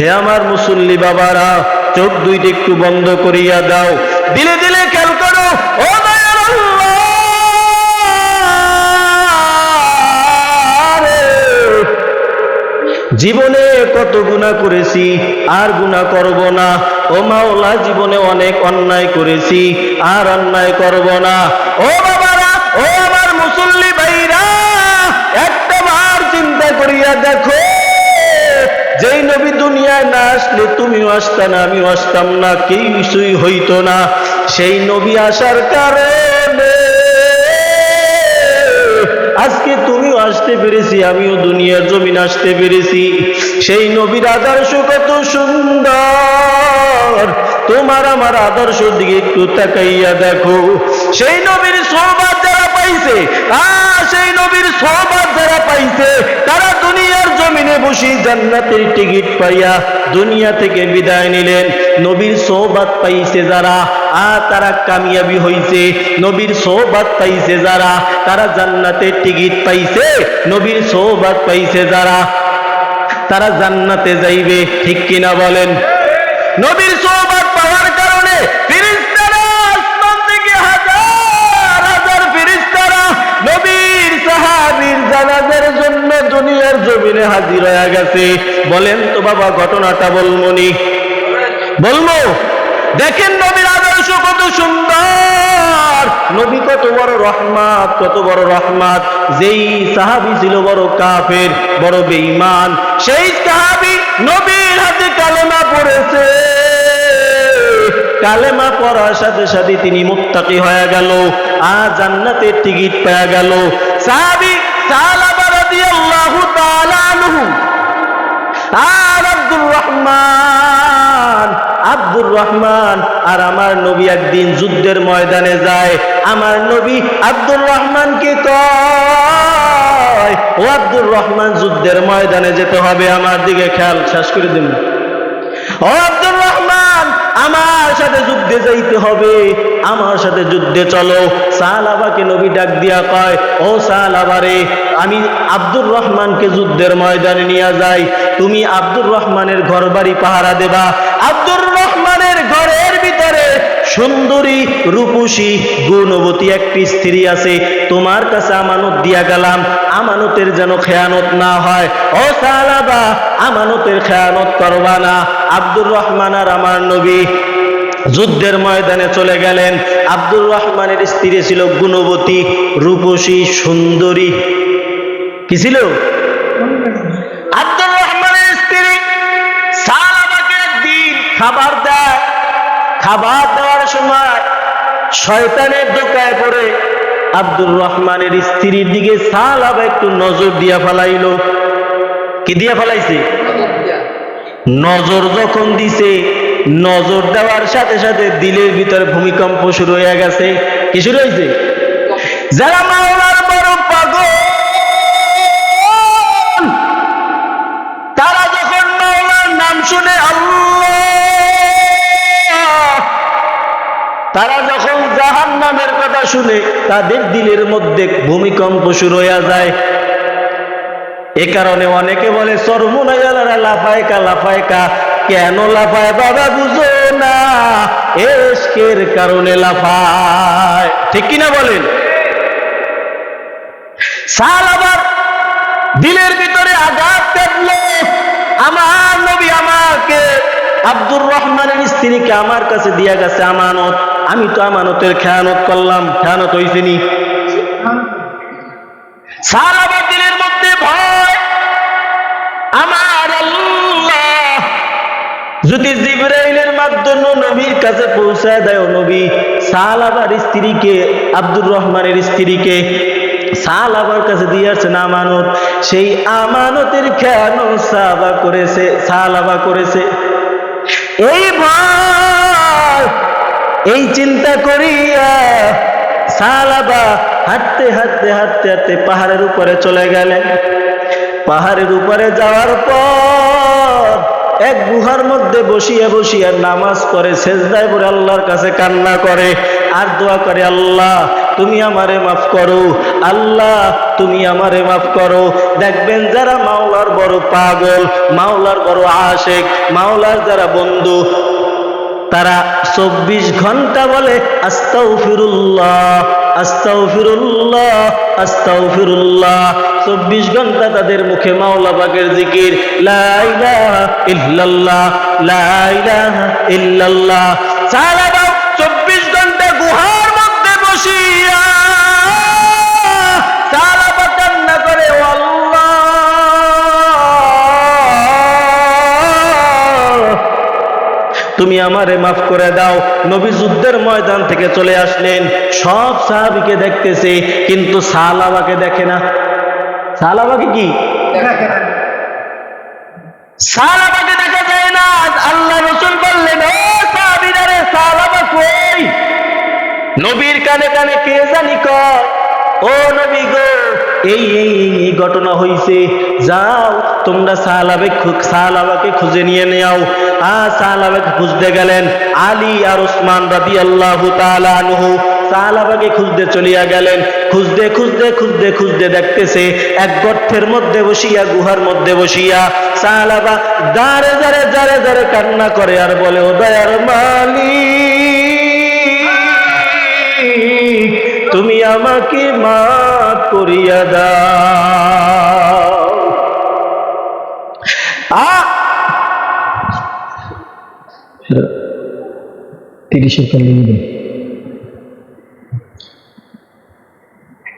হে আমার মুসল্লি বাবারা, চোখ দুইটা একটু বন্ধ করিয়া দাও। দিলে দিলে খেয়াল করো। জীবনে কত গুণা করেছি, আর গুণা করব না। ও মাওলা, জীবনে অনেক অন্যায় করেছি, আর অন্যায় করব না। ও বাবারা, ও আমার মুসল্লি ভাইরা, একটা বার চিন্তা করিয়া দেখো। যেই নবী দুনিয়ায় না আসলে তুমিও আসতা না, আমিও আসতাম না, কেউ কিছুই হইতো না। সেই নবী আসার কারণে আজকে তুমিও আসতে পেরেছি, আমিও দুনিয়ার জমিন আসতে পেরেছি। সেই নবীর আদর্শ কত সুন্দর। তোমার আমার আদর্শ দিকে একটু তাকাইয়া দেখো। সেই নবীর সোহবাদ যারা পাইছে আহ সেই নবীর সোহবাদ যারা পাইছে, তারা দুনিয়ার জমিনে বসে জান্নাতের টিকিট পাইয়া দুনিয়া থেকে বিদায় নিলেন। নবীর সোহবাদ পাইছে যারা আ তারা কামিয়াবি হইছে। নবীর সোহবাদ পাইছে যারা, তারা জান্নাতের টিকিট পাইছে। নবীর সোহবাদ পাইছে যারা, তারা জান্নাতে যাইবে, ঠিক কিনা বলেন? নবীর সোহবাদ পাওয়ার কারণে জমিনে হাজির হয়ে গেছে। বলেন তো বাবা, ঘটনাটা বলমনি। বলব, দেখেন নবীর আদর্শ কত সুন্দর। নবী কত বড় রহমাত, কত বড় রহমাত। যেই সাহাবি ছিল বড় কাফের, বড় বেঈমান, সেই সাহাবি নবীর হাতে কালেমা পড়েছে। কালেমা পড়ার সাথে সাথে তিনি মুত্তাকি হয়ে গেল আর জান্নাতের টিকিট পেয়ে গেল। সাহাবি সালাবা আর আব্দুর রহমান আব্দুর রহমান, আর আমার নবী একদিন যুদ্ধের ময়দানে যায়। আমার নবী আব্দুর রহমানকে কয়, ও আব্দুর রহমান, যুদ্ধের ময়দানে যেতে হবে, আমার দিকে খেয়াল, শেষ করে দিন। ও আব্দুর আমার সাথে যুদ্ধে যাইতে হবে, আমার সাথে যুদ্ধে চলো। সালাবাকে নবী ডাক দিয়া কয়, ও সালাবারে আমি আব্দুর রহমানকে যুদ্ধের ময়দানে নিয়ে যাই। তুমি আব্দুর রহমানের ঘর বাড়ি পাহারা দেবা। আব্দুর রহমানের ভিতরে সুন্দরী রূপসী গুণবতী একটি স্ত্রী আছে। তোমার কাছে আমানত দিয়া গেলাম, আমানতের যেন খেয়ানত না হয়। ও সালাবা, আমানতের খেয়ানত করবা না। আব্দুর রহমান আর আমার নবী যুদ্ধের ময়দানে চলে গেলেন। আব্দুর রহমানের স্ত্রী ছিল গুণবতী, রূপসী, সুন্দরী। কি ছিল? আব্দুর রহমানের স্ত্রী সালাবাকে একদিন খাবার দেয়। খাবার দেওয়ার সময় শয়তানের দোকায় পড়ে আব্দুর রহমানের স্ত্রীর দিকে সালাবা একটু নজর দিয়া ফেলাইল। কি দিয়া ফেলাইছে? নজর যখন দিছে, নজর দেওয়ার সাথে সাথে দিলের ভিতরে ভূমিকম্প শুরু হয়ে গেছে। কি শুরু হয়েছে যারা মাওলার তারা যখন জাহান নামের কথা শুনে, তাদের দিলের মধ্যে ভূমিকম্প শুরু হয়ে যায়। এ কারণে অনেকে বলে সর্বনায়ালারা লাফায়কা লাফায়কা, কেন লাফায়? বাবা, বুঝো না, এসকের কারণে লাফায়। ঠিক কিনা বলেন? সাল আবার দিলের ভিতরে আঘাত কাটলো আমার নবী আমাকে আব্দুর রহমানের স্ত্রীকে আমার কাছে দিয়া গেছে আমানত। আমি তো আমানতের খেয়ানত করলাম, খেয়ানত হয়েছে নি। সাল আবার মধ্যে ভয়। আমার যদি জিব্রাইলের মাধ্যমে নবীর কাছে পৌঁছায় দেয় নবী সালাবার স্ত্রীকে, আব্দুর রহমানের স্ত্রীকে সালাবার কাছে দিয়ে আসছেন আমানত। সেই আমানতের কেন সাবা করেছে সালাবা করেছে। এই ভয় এই চিন্তা করিয়া সালাবা হাঁটতে হাঁটতে হাঁটতে হাঁটতে পাহাড়ের উপরে চলে গেলেন। পাহাড়ের উপরে যাওয়ার পর এক গুহার মধ্যে বসিয়া বসিয়া নামাজ করে সেজদায় পড়ে আল্লাহর কাছে কান্না করে, আর দোয়া করে, আল্লাহ, তুমি আমারে মাফ করো, আল্লাহ, তুমি আমারে মাফ করো। দেখবেন যারা মাওলার বড় পাগল, মাওলার বড় আশেক, মাওলার যারা বন্ধু তারা চব্বিশ ঘণ্টা বলে আস্তাউ ফিরুল্লাহ আস্তাউ ফিরুল্লাহ আস্তাউ ফিরুল্লাহ চব্বিশ ঘণ্টা তাদের মুখে মাওলা বাগের জিকির লাইলা ইল্লাল্লাহ লাইলা ইল্লাল্লাহ। সারা আমারে মাফ করে দাও। নবী যুদ্ধের ময়দান থেকে চলে আসলেন। সব সাহাবিকে দেখতেছে, কিন্তু সালাবাকে দেখে না। সালাবাকে কি? দেখা যায় না। আল্লাহ রসুল বললেন, ও কই? নবীর কানে কানে কে জানি কয়, ও নবী গো এই এই এই ঘটনা হইছে। যাও, তোমরা সাহালাবে সাহালাবাকে খুঁজে নিয়ে নেও। আ সাহালাবাকে খুঁজতে গেলেন আলী আর ওসমান রাদি আল্লাহ আনহু। সাহালাবাকে খুঁজতে চলিয়া গেলেন। খুঁজতে খুঁজতে খুঁজতে খুঁজতে দেখতেছে এক গর্তের মধ্যে বসিয়া, গুহার মধ্যে বসিয়া সাহালাবা দাঁড়ে দাঁড়ে দাঁড়ে দাঁড়ে কান্না করে আর বলে, ও দয়ার মালিক তুমি আমাকে মাফ করিয়া দাও। আ! তিরিশের কালে নেবেন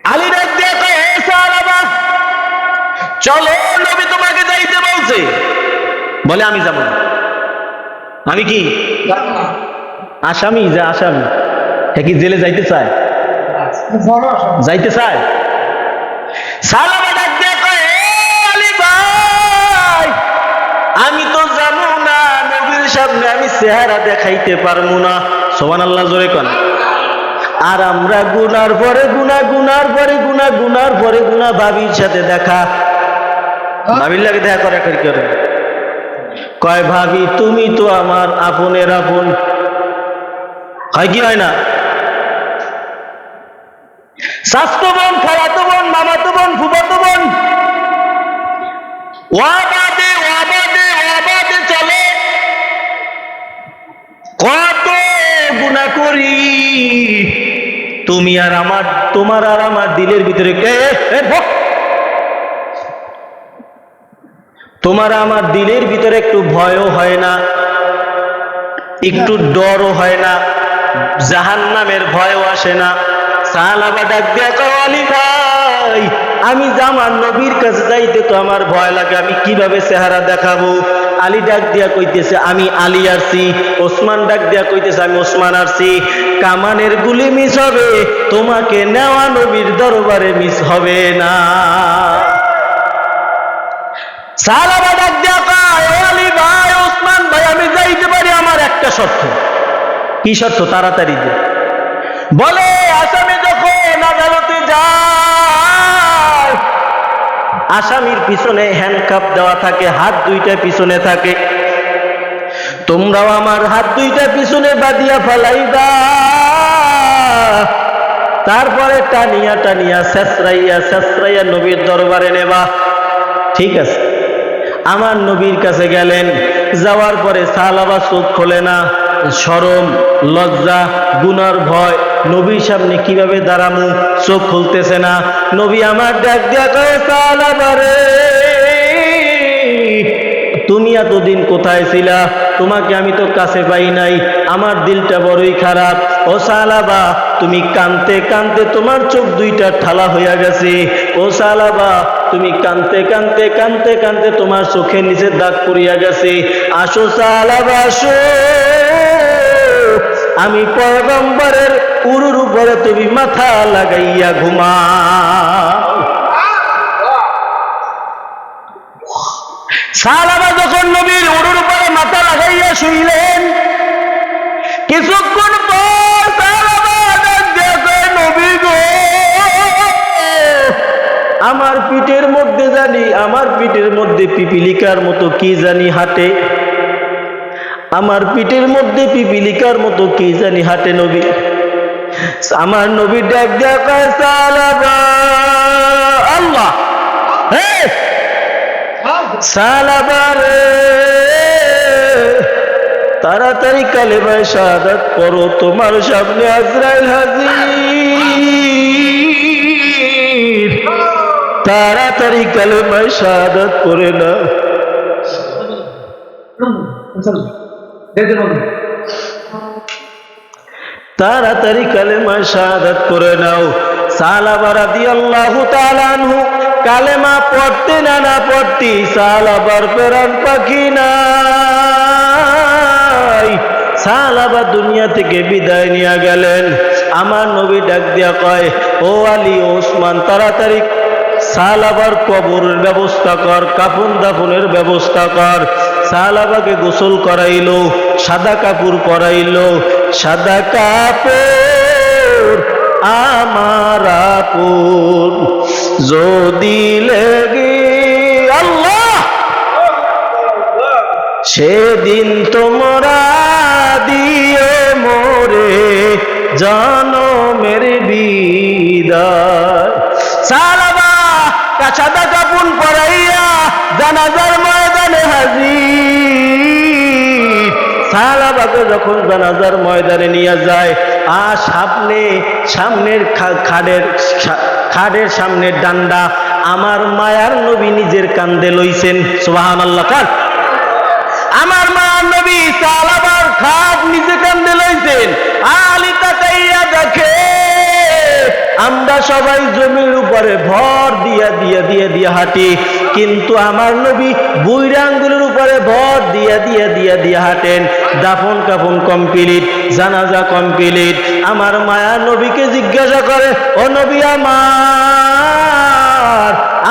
আলী ডাক দিয়ে কয়, "হে চলো নবী তোমাকে যাইতে বলছে। বলে আমি যাব না। আমি কি? আসামি যে আসামি হে কি জেলে যাইতে চায়? যাইতে চায়। সালামা ডাক দিয়ে কয়, আলী ভাই, আমি তো জানো না নবীর সামনে আমি চেহারা দেখাইতে পারব না। সোমান আল্লাহ জোরে কন। আর আমরা গুনার পরে গুনা গুনার পরে গুনা গুনার পরে গুনা ভাবির সাথে দেখা। ভাবির লাগে দেখা করে করে করে? কয় ভাবি তুমি তো আমার আপনের আপন। হয় কি হয় না? স্বাস্থ্য বোন, খালাতো বোন, মামাতো বোন, ফুফাতো বোন। চলে। কত গুণা করি। তুমি আর আমার, তোমার আর আমার দিলের ভিতরে কে? তোমার আমার দিলের ভিতরে একটু ভয়ও হয় না, একটু ডরও হয় না জাহান নামের ভয়ও আসে না। সাহালাবা ডাক দিয়া "আলী ভাই আমি জামার নবীর কাছে যাইতে তো আমার ভয় লাগে আমি কীভাবে চেহারা দেখাবো? আলী ডাক দিয়া কইতেছে আমি আলী আসছি ওসমান ডাক দিয়া কইতেছে আমি ওসমান আসছি কামানের গুলি মিস হবে তোমাকে নেওয়া নবীর দরবারে মিস হবে না। সালাবা ডাক দিয়া কয়, "ও আলী ভাই ওসমান ভাই আমি যাইতে পারি আমার একটা শর্ত। কি শর্ত? তাড়াতাড়ি দে। বলে আসামির পিছনে হ্যান্ডকাপ দেওয়া থাকে, হাত দুইটা পিছনে থাকে। তোমরাও আমার হাত দুইটা পিছনে বাঁধিয়া ফেলাইবা। তারপরে টানিয়া টানিয়া, শেষরাইয়া শেষরাইয়া নবীর দরবারে নেবা। ঠিক আছে। আমার নবীর কাছে গেলেন, যাওয়ার পরে সালাবা চোখ খোলে না। সরম, লজ্জা, গুনার ভয় নবীর সামনে কীভাবে দাঁড়ামু চোখ খুলতেছে না? নবী আমার ডাক দিয়া তুমি এতদিন কোথায় ছিলা? তোমাকে আমি তো কাছে পাই নাই। আমার দিলটা বড়ই খারাপ। ও সালাবা তুমি কানতে কানতে তোমার চোখ দুইটা ঠালা হইয়া গেছে। ও সালাবা তুমি কানতে কানতে কানতে কানতে তোমার চোখের নিচে দাগ পড়িয়া গেছে। আসো সালাবা আসো। আমি পয়গম্বরের উরুর উপরে তুমি মাথা লাগাইয়া ঘুমা সালাবা যখন নবীর উরুর উপরে মাথা লাগাইয়া শুইলেন, কিছুক্ষণ পর নবী গো, আমার পিঠের মধ্যে জানি, আমার পিঠের মধ্যে পিপিলিকার মতো কি জানি হাঁটে। আমার পিঠের মধ্যে পিপিলিকার মতো কি জানি হাটে নবী। আমার নবী ডাক আল্লাহ তাড়াতাড়ি কালেমায় শাহাদাত পড়ো, তোমার সামনে আজরাইল হাজির। তাড়াতাড়ি কালে ভাই শাহাদাত করে না। তাড়াতাড়ি কালেমা শাহাদাত করে নাও। কালেমা পড়তে সালাবার পাখি নাই। সালাবা দুনিয়া থেকে বিদায় নিয়ে গেলেন। আমার নবী ডাক দিয়া কয়, ও আলী ওসমান তাড়াতাড়ি সালাবার কবরের ব্যবস্থা কর কাফন দাফনের ব্যবস্থা কর। সালাবাকে গোসল করাইলো। সাদা কাপড় পরাইলো, সাদা কাপড় আমার আপন। যদি লেগে আল্লাহ, সেদিন তোমরা দিয়ে মোরে জনমের বিদায়। সালাবা কাছাদা কাপুন পরাইয়া জানাজার ময়দানে হাজির। সালাবাকে যখন জানাজার ময়দানে নিয়ে যায়, আর সামনে, সামনের খাডের খাডের সামনের ডান্ডা, আমার মায়ার নবী নিজের কান্দে লইছেন। সুবাহান আল্লাহ কার? আমার মা নবী সালাবার খাট নিজে কান্দে লইছেন। আলী তাকাইয়া দেখে, আমরা সবাই জমির উপরে ভর দিয়া দিয়া দিয়া দিয়া হাঁটি। কিন্তু আমার নবী বুইরা উপরে ভর দিয়া দিয়া দিয়া দিয়া হাঁটেন। দাফন কাফন কমপ্লিট, জানাজা কমপ্লিট। আমার মায়া নবীকে জিজ্ঞাসা করে, ও নবী আমার,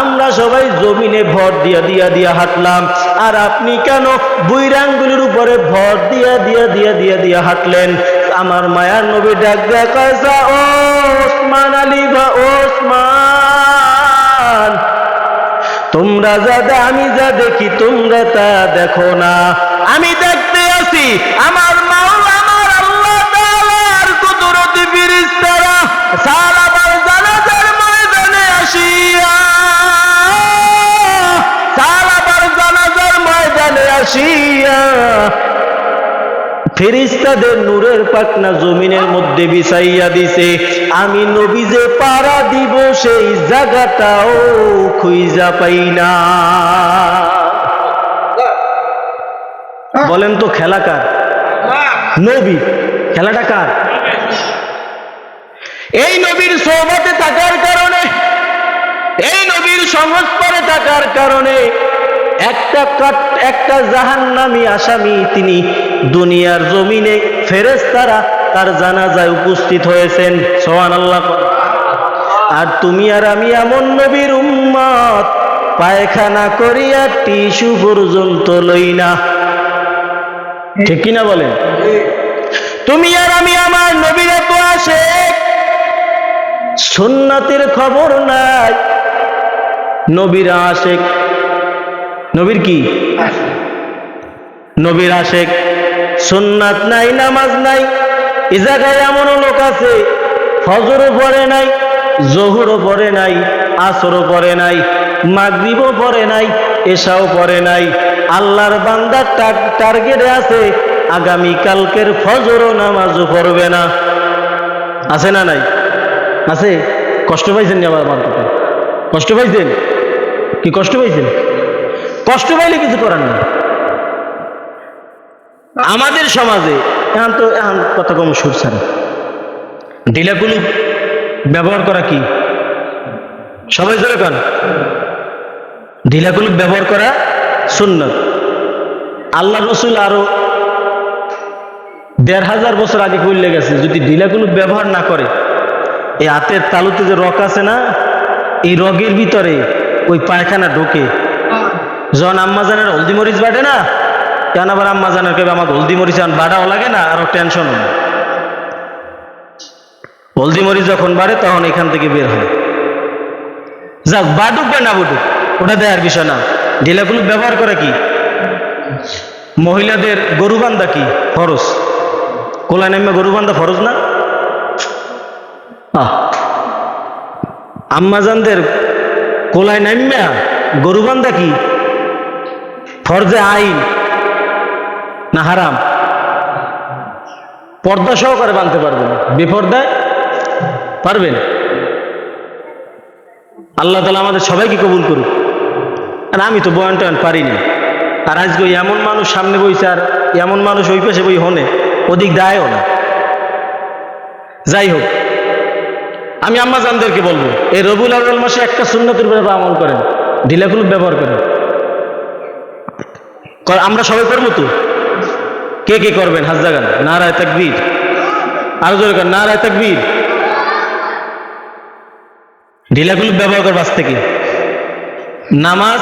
আমরা সবাই জমিনে ভর দিয়া দিয়া দিয়া হাঁটলাম। আর আপনি কেন বুইরাঙ্গুলির উপরে ভর দিয়া দিয়া দিয়া দিয়া দিয়া হাঁটলেন? আমার মায়ার নবী ডাক কয়সা ও ওসমান আলী বা ওসমান তোমরা যা আমি যা দেখি তোমরা তা দেখো না। আমি দেখতে আছি আমার ফেরিস্তাদের নূরের পাকনা জমিনের মধ্যে বিছাইয়া দিছে। আমি নবী যে পাড়া দিব, সেই জায়গাটাও খুঁজা পাই না। বলেন তো, খেলা কার? নবী। খেলাটা কার? এই নবীর সোহবতে থাকার কারণে, এই নবীর সংস্পর্শে থাকার কারণে একটা কাট একটা জাহান্নামী আসামি তিনি দুনিয়ার জমিনে ফেরেশতারা তার জানাজায় উপস্থিত হয়েছেন। সোহান আল্লাহ আর তুমি আর আমি এমন নবীর উম্মত, পায়খানা করিয়া টিস্যু পর্যন্ত লই না। ঠিক কিনা বলেন? তুমি আর আমি আমার নবীর তো আসে সুন্নাতের খবর নাই। নবীর আশেক নবীর কি? নবীর আশেক। সুন্নাত নাই, নামাজ নাই এ জায়গায় এমনও লোক আছে, ফজরও পড়ে নাই, জহুরও পড়ে নাই, আসরও পড়ে নাই, মাগরিবও পড়ে নাই, এশাও পড়ে নাই। আল্লাহর বান্দার টার্গেটে আছে, আগামী কালকের ফজরও নামাজও পড়বে না। আছে না নাই? আছে? কষ্ট পাইছেন আমার কথা কষ্ট পাইছেন? কি কষ্ট পাইছেন? কষ্ট পাইলে কিছু করার নেই আমাদের সমাজে এখন তো এখন কত কম সুর ছাড়ে ঢিলাকুলু ব্যবহার করা কি? সবাই ধরে কান। ঢিলাকুলু ব্যবহার করা সুন্নত। আল্লাহ রসুল আরও দেড় হাজার বছর আগে কইলে গেছে, যদি ঢিলাকুলু ব্যবহার না করে, এই হাতের তালুতে যে রক আছে না, এই রগের ভিতরে ওই পায়খানা ঢোকে যখন আম্মা জানের হলদি মরিচ বাটে না কেন আবার আম্মা জানের কেবে আমার হলদি মরিচ আন বাড়াও লাগে না, আরও টেনশন হয় হলদি মরিচ যখন বাড়ে, তখন এখান থেকে বের হয়। যাক, বাডুক বা না বুটুক ওটা দেয়ার বিষয় না। ঢিলাগুলো ব্যবহার করে কি? মহিলাদের গরু বান্ধা কি? ফরজ। কোলা নেমে গরু বান্ধা ফরজ না? আম্মাজানদের কোলায় নামিয়া গরু বান্ধা কি? ফরজে আইন না হারাম? পর্দা সহকারে বাঁধতে পারবেন। বেপর্দায় পারবেন? আল্লাহ তালা আমাদের সবাইকে কবুল করুক। আর আমি তো বয়ান টয়ান পারিনি। আর আজকে এমন মানুষ সামনে বইছে, আর এমন মানুষ ওই পাশে বই হনে ওদিক দায়ও না। যাই হোক, আমি আম্মা জানদেরকে বলব, এই রবুল আউ্বাল মাসে একটা সুন্নতের ব্যাপারে আমল করেন ঢিলাগুলো ব্যবহার করেন। কর- আমরা সবাই করব তো? কে কে করবেন? হাজ না নারায় তাকবীর। আরও জোরে করেন নারায় তাকবীর। ঢিলাগুলো ব্যবহার কর বাস থেকে। নামাজ